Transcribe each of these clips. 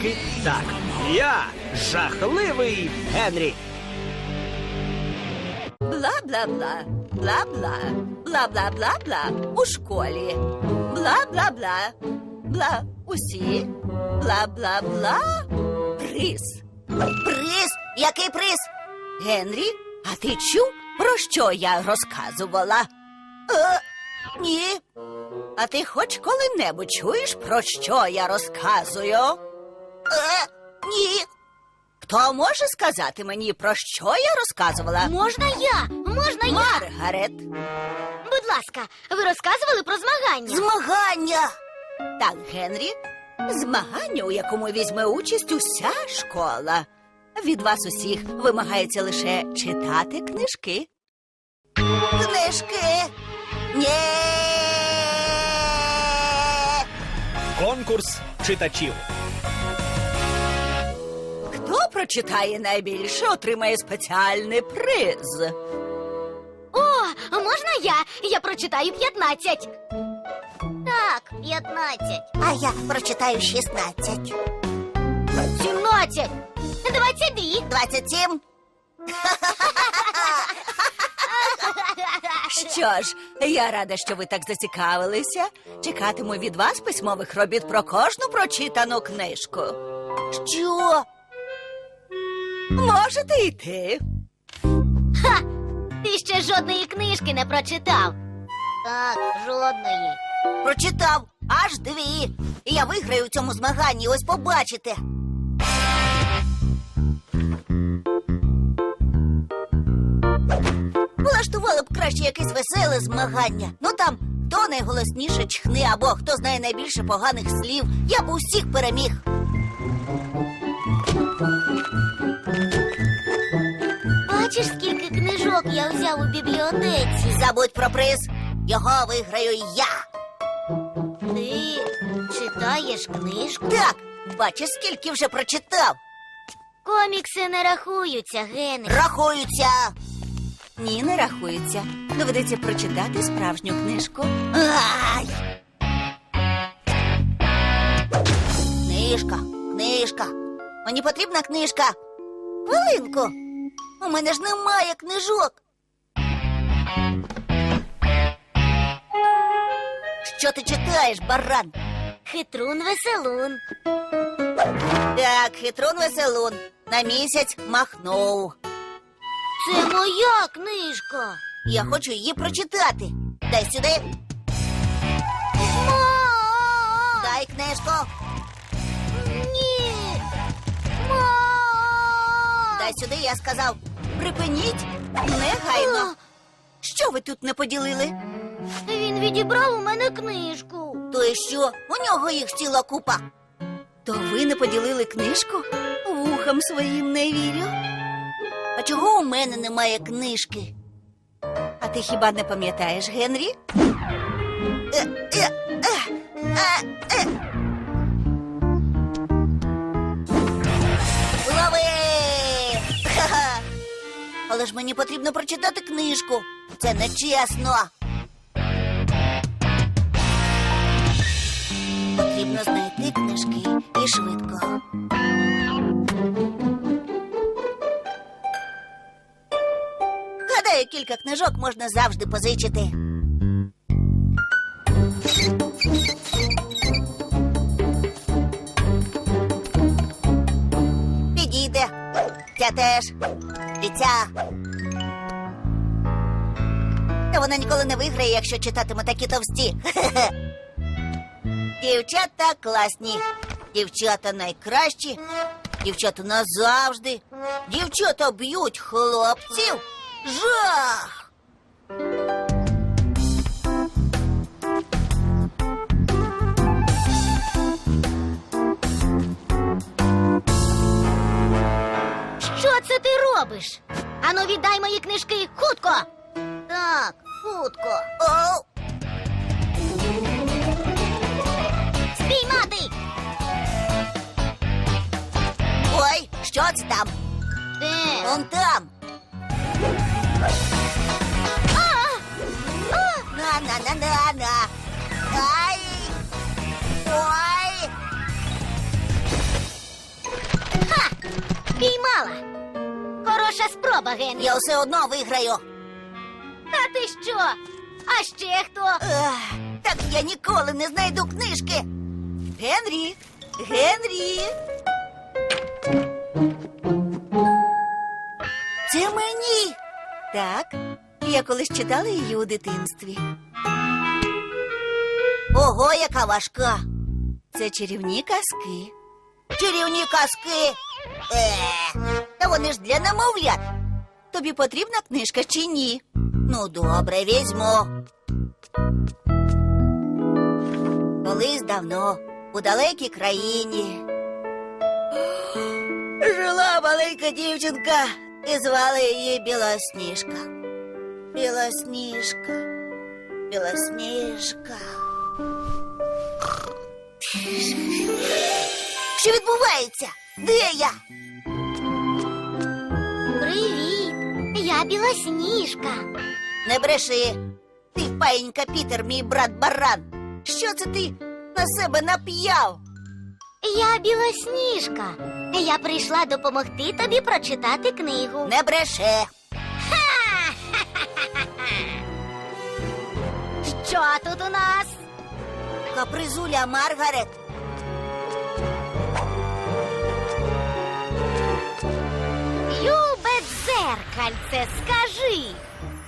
книжки. Так, я жахливий Генрі. Бла-бла-бла, бла-бла, бла-бла-бла-бла у школі. Бла-бла-бла, бла усі. Бла-бла-бла. Приз. Приз? Який приз? Генрі, а ти чув, про що я розказувала? Е, ні. А ти хоч коли-небудь чуєш, про що я розказую? Е, ні. Хто може сказати мені, про що я розказувала? Можна я? Можна я? Маргарет. Будь ласка, ви розказували про змагання? Змагання. Так, Генрі, змагання, у якому візьме участь уся школа. Від вас усіх вимагається лише читати книжки. Книжки. Ні. Конкурс читачів. Прочитає найбільше, отримає спеціальний приз. О, можна я? Я прочитаю 15. Так, 15. А я прочитаю 16. 17. 22. 27. Що ж, я рада, що ви так зацікавилися. Чекатиму від вас письмових робіт про кожну прочитану книжку. Що? Можете йти. Ти ще жодної книжки не прочитав. Так, жодної. Прочитав аж дві. І я виграю у цьому змаганні, ось побачите. Влаштували б краще якесь веселе змагання. Ну там хто найголосніше чхне або хто знає найбільше поганих слів. Я б усіх переміг. Бачиш, скільки книжок я взяв у бібліотеці? Забудь про приз. Його виграю я. Ти читаєш книжку? Так, бачиш, скільки вже прочитав. Комікси не рахуються, Генрі. Рахуються. Ні, не рахується. Доведеться прочитати справжню книжку. Ай! Книжка, книжка. Мені потрібна книжка. Хвилинку. У мене ж немає книжок. Що ти читаєш, баран? Хитрун веселун. Так, хитрун веселун. На місяць махнув. Це моя книжка. Я хочу її прочитати. Дай сюди, Мам! дай книжку. Ні. Мам! Дай сюди, я сказав. Припиніть негайно. Що ви тут не поділили? Він відібрав у мене книжку. То і що? У нього їх ціла купа. То ви не поділили книжку? Вухам своїм не вірю. А чого у мене немає книжки? А ти хіба не пам'ятаєш, Генрі? Е, е, е, е, е. Але ж мені потрібно прочитати книжку. Це нечесно. Потрібно знайти книжки і швидко. Гадаю, кілька книжок можна завжди позичити. Підійде. Ця теж. І. Та вона ніколи не виграє, якщо читатиме такі товсті. Дівчата класні. Дівчата найкращі. Дівчата назавжди. Дівчата б'ють хлопців. Жах! Робиш? Ану, віддай мої книжки хутко. Так, хутко. Оу! Спіймати. Ой, що це там? Де? Вон там. На на на на на. Ай! Ой! Хороша спроба, Генрі. Я все одно виграю. А ти що? А ще хто? Ех, так я ніколи не знайду книжки. Генрі, Генрі. Це мені. Так, я колись читала її у дитинстві. Ого, яка важка. Це чарівні казки. Чарівні казки. Е, та вони ж для немовлят. Тобі потрібна книжка чи ні? Ну, добре, візьму. Колись давно, у далекій країні. Жила маленька дівчинка і звали її Білосніжка. Білосніжка, Білосніжка. Що відбувається? Де я? Я білосніжка. Не бреши. Ти паїнька Пітер, мій брат баран. Що це ти на себе нап'яв? Я білосніжка. Я прийшла допомогти тобі прочитати книгу. Не бреше. Що тут у нас? Капризуля Маргарет. Дзеркальце, скажи,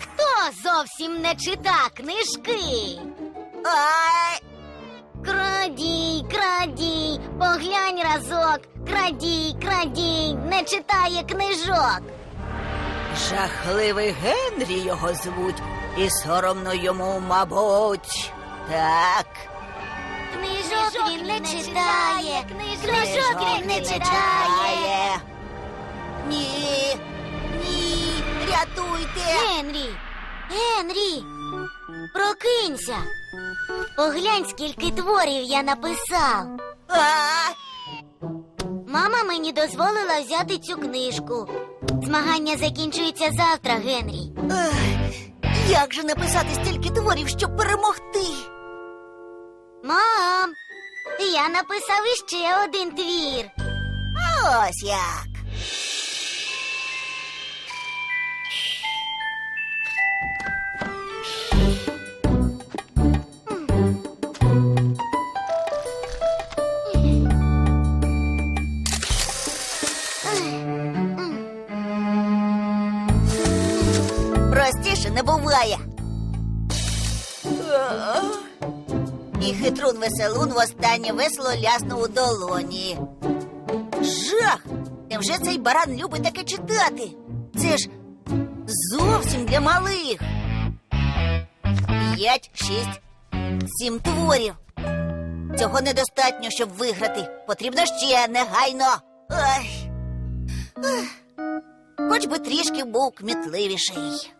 хто зовсім не чита книжки? Ай, Крадій, крадій, поглянь разок, крадій, крадій, не читає книжок. Жахливий Генрі його звуть, і соромно йому, мабуть. Так. Книжок він не читає, книжок він не читає. Ні, ні, рятуйте. Генрі, Генрі, прокинься. Поглянь, скільки творів я написав. А, Мама мені дозволила взяти цю книжку. Змагання закінчується завтра, Генрі. ех, як же написати стільки творів, щоб перемогти? Мам, я написав іще один твір. Ось як. Не. І хитрун веселун востаннє весело ляснув у долоні. Жах! Невже цей баран любить таке читати? Це ж зовсім для малих. П'ять, шість, сім творів. Цього недостатньо, щоб виграти. Потрібно ще негайно. Ой. Хоч би трішки був кмітливіший.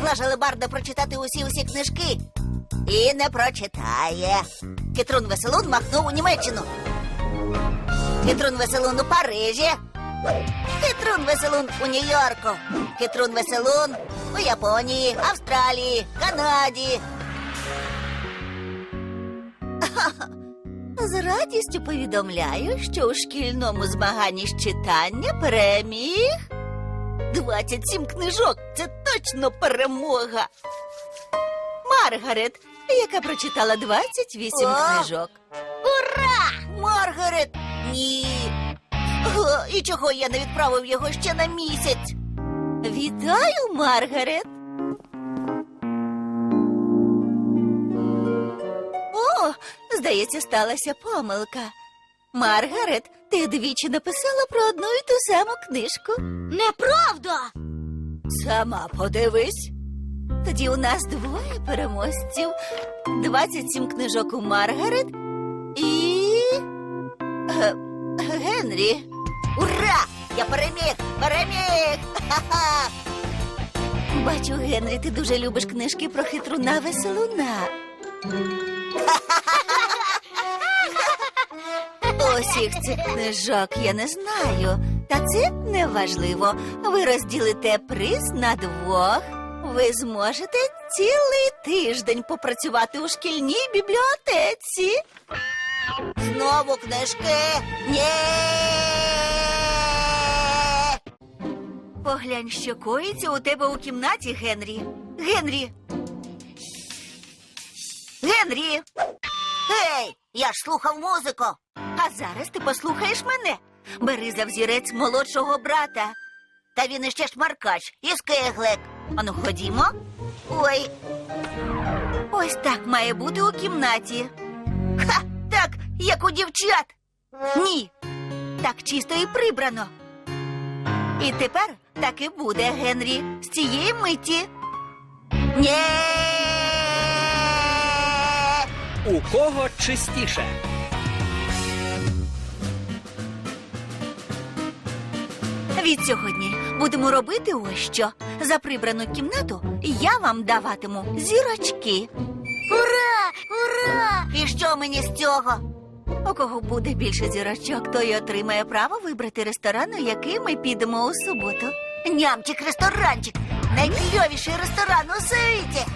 Могла ж Алебарда прочитати усі усі книжки. І не прочитає. Хитрун Веселун махнув у Німеччину. Хитрун Веселун у Парижі. Хитрун Веселун у Нью-Йорку. Хитрун Веселун у Японії, Австралії, Канаді. З радістю повідомляю, що у шкільному змаганні з читання переміг 27 книжок. Це точно перемога. Маргарет, яка прочитала 28 О! книжок. Маргарет! Ні. Га, І чого я не відправив його ще на місяць? Вітаю, Маргарет. О, здається, сталася помилка. Маргарет, ти двічі написала про одну і ту саму книжку. Неправда! Сама подивись. Тоді у нас двоє переможців. 27 книжок у Маргарет і. е, Генрі. Ура! Я переміг! Переміг! Ха-ха! Бачу, Генрі, ти дуже любиш книжки про хитруна веселуна. Усіх цих книжок я не знаю, та це не важливо. Ви розділите приз на двох. Ви зможете цілий тиждень попрацювати у шкільній бібліотеці. Знову книжки. Ні. Поглянь, що коїться у тебе у кімнаті, Генрі. Генрі. Генрі. Гей, я ж слухав музику. А зараз ти послухаєш мене. Бери за взірець молодшого брата. Та він іще шмаркач і скиглик. Ану, ходімо. Ой, Ось так має бути у кімнаті. ха, так, як у дівчат. Ні. Так чисто і прибрано. І тепер так і буде, Генрі, з цієї миті. Ні. У кого чистіше? Відсьогодні будемо робити ось що. За прибрану кімнату я вам даватиму зірочки. Ура! Ура! І що мені з цього? У кого буде більше зірочок, той отримає право вибрати ресторан, у який ми підемо у суботу. Нямчик ресторанчик. Найкльовіший ресторан у світі.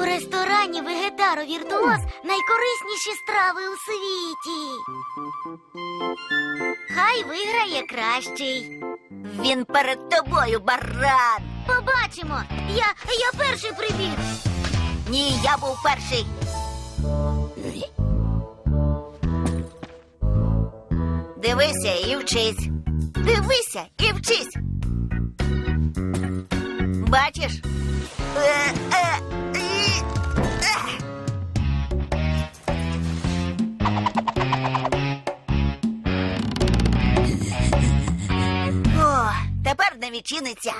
У ресторані Вегетаро Віртуоз найкорисніші страви у світі. Хай виграє кращий. Він перед тобою, баран. Побачимо. Я, я перший прибіг. Ні, я був перший. Дивися і вчись. Дивися і вчись. Бачиш? Е, О, тепер не відчиниться.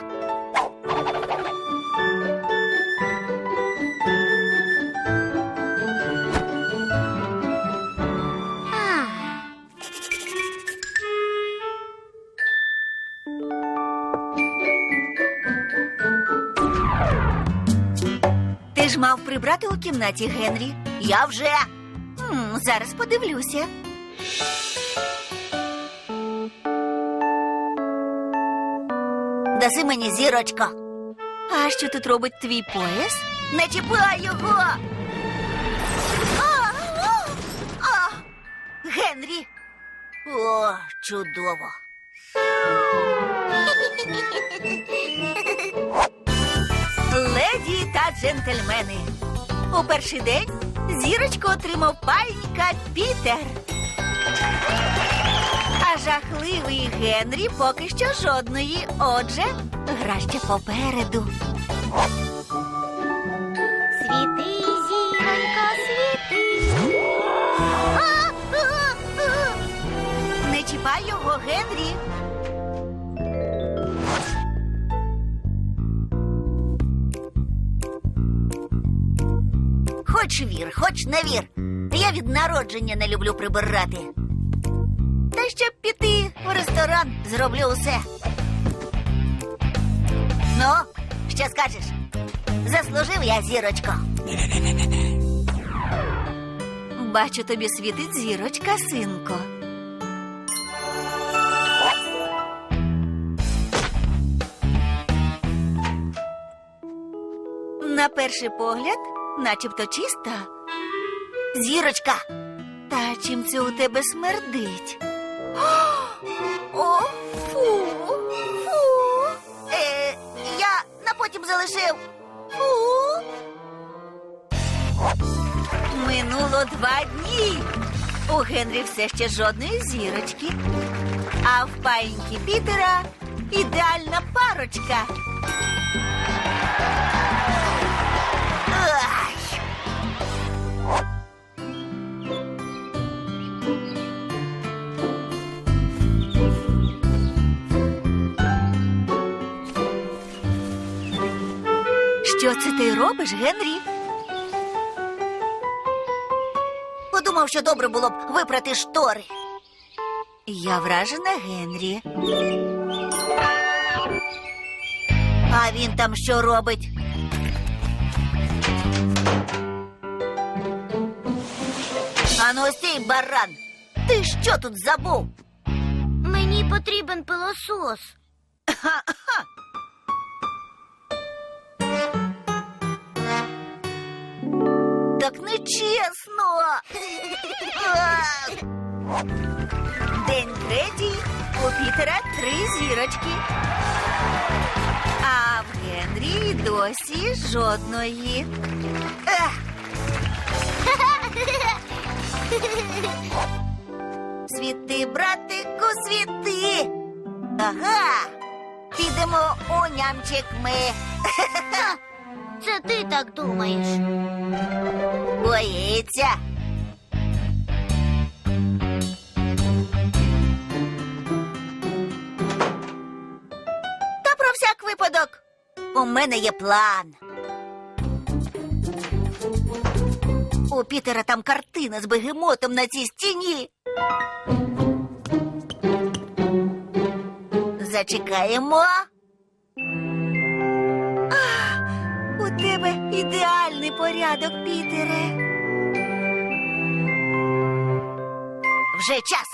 Ти ж мав прибрати у кімнаті, Генрі. Я вже. Зараз подивлюся. Даси мені зірочко. А що тут робить твій пояс? Не чіпай його. А, а, а. Генрі, О, чудово. леді та джентльмени. У перший день зірочку отримав пальника Пітер. А жахливий Генрі поки що жодної. Отже, гра ще попереду. Хоч вір, хоч не вір. Я від народження не люблю прибирати. Та щоб піти в ресторан, зроблю усе. Ну, що скажеш? Заслужив я зірочку. Бачу, тобі світить зірочка, синко. На перший погляд, начебто чиста. Зірочка. Та чим це у тебе смердить? О, фу, фу. Е, я на потім залишив. Фу. Минуло два дні. У Генрі все ще жодної зірочки. А в паїньки Пітера ідеальна парочка. Ти робиш, Генрі? Подумав, що добре було б випрати штори. Я вражена Генрі. А він там що робить? Ану стій, баран. Ти що тут забув? Мені потрібен пилосос. Так нечесно. А! День третій. У Пітера три зірочки. А в Генрі досі жодної. Світи, братику, світи. Ага. Підемо у нямчик ми. Це ти так думаєш. Боїться. Та про всяк випадок. У мене є план. У Пітера там картина з бегемотом на цій стіні. Зачекаємо. Ідеальний порядок, Пітере. Вже час.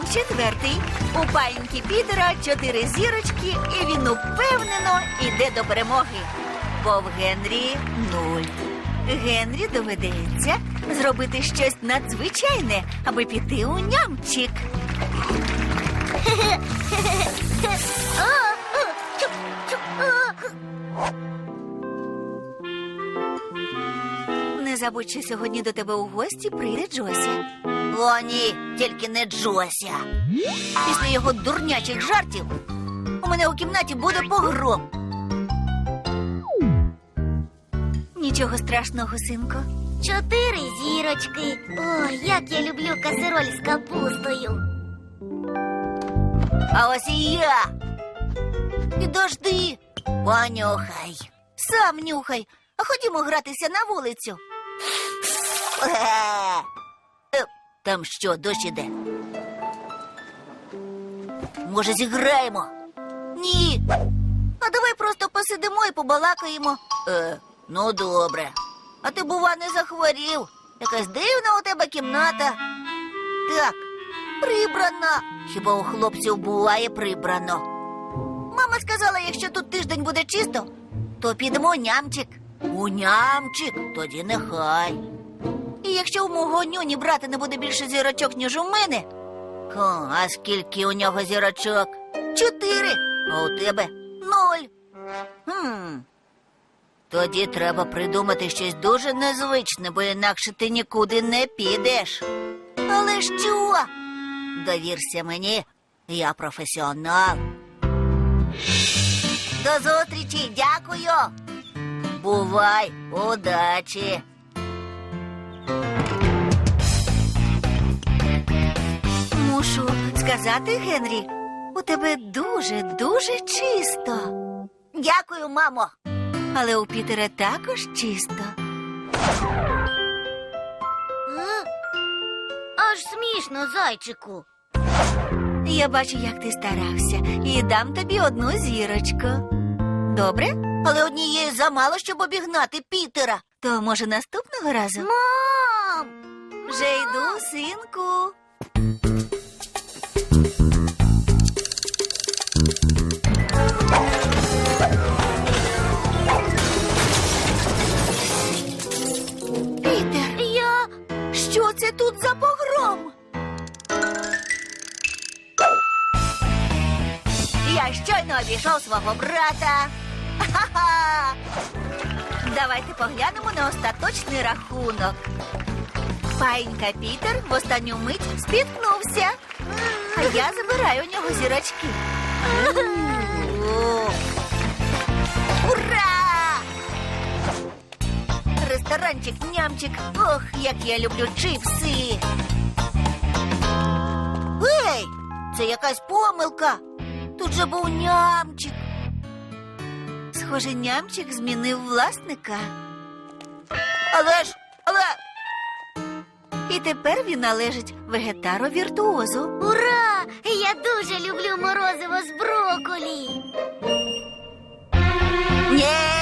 День четвертий. У паїньки Пітера чотири зірочки, і він упевнено іде до перемоги. Бо в Генрі нуль. Генрі доведеться зробити щось надзвичайне, аби піти у нямчик. Не забудь, що сьогодні до тебе у гості прийде Джосі. О, ні, тільки не Джося. Після його дурнячих жартів у мене у кімнаті буде погром. Нічого страшного, синко. Чотири зірочки. Ой, як я люблю касироль з капустою. А ось і я. Підожди, понюхай. Сам нюхай, а ходімо гратися на вулицю. Е, Там що, дощ іде? Може, зіграємо? Ні. А давай просто посидимо і побалакаємо. Е, ну добре. А ти, бува, не захворів. Якась дивна у тебе кімната. Так, прибрана. Хіба у хлопців буває прибрано? Мама сказала, якщо тут тиждень буде чисто, то підемо у нямчик. У нямчик, тоді нехай. І якщо у мого нюні брати не буде більше зірочок, ніж у мене. Хо, а скільки у нього зірочок? Чотири. А у тебе ноль. Хм. Тоді треба придумати щось дуже незвичне, бо інакше ти нікуди не підеш. Але що? Довірся мені, я професіонал. До зустрічі, дякую. Бувай, удачі. Сказати, Генрі, у тебе дуже, дуже чисто. Дякую, мамо. Але у Пітера також чисто. Аж смішно, зайчику. Я бачу, як ти старався, і дам тобі одну зірочку. Добре? Але однієї замало, щоб обігнати Пітера. То може наступного разу? Мам! Вже йду, синку. Обійшов свого брата. Давайте поглянемо на остаточний рахунок. Паїнька Пітер в останню мить спіткнувся, а я забираю у нього зірочки. Ура! Ресторанчик нямчик. Ох, як я люблю чипси. Ей, це якась помилка. Тут же був нямчик. Схоже, нямчик змінив власника. Але ж, але. І тепер він належить вегетаро віртуозу. Ура! Я дуже люблю морозиво з броколі. Нє!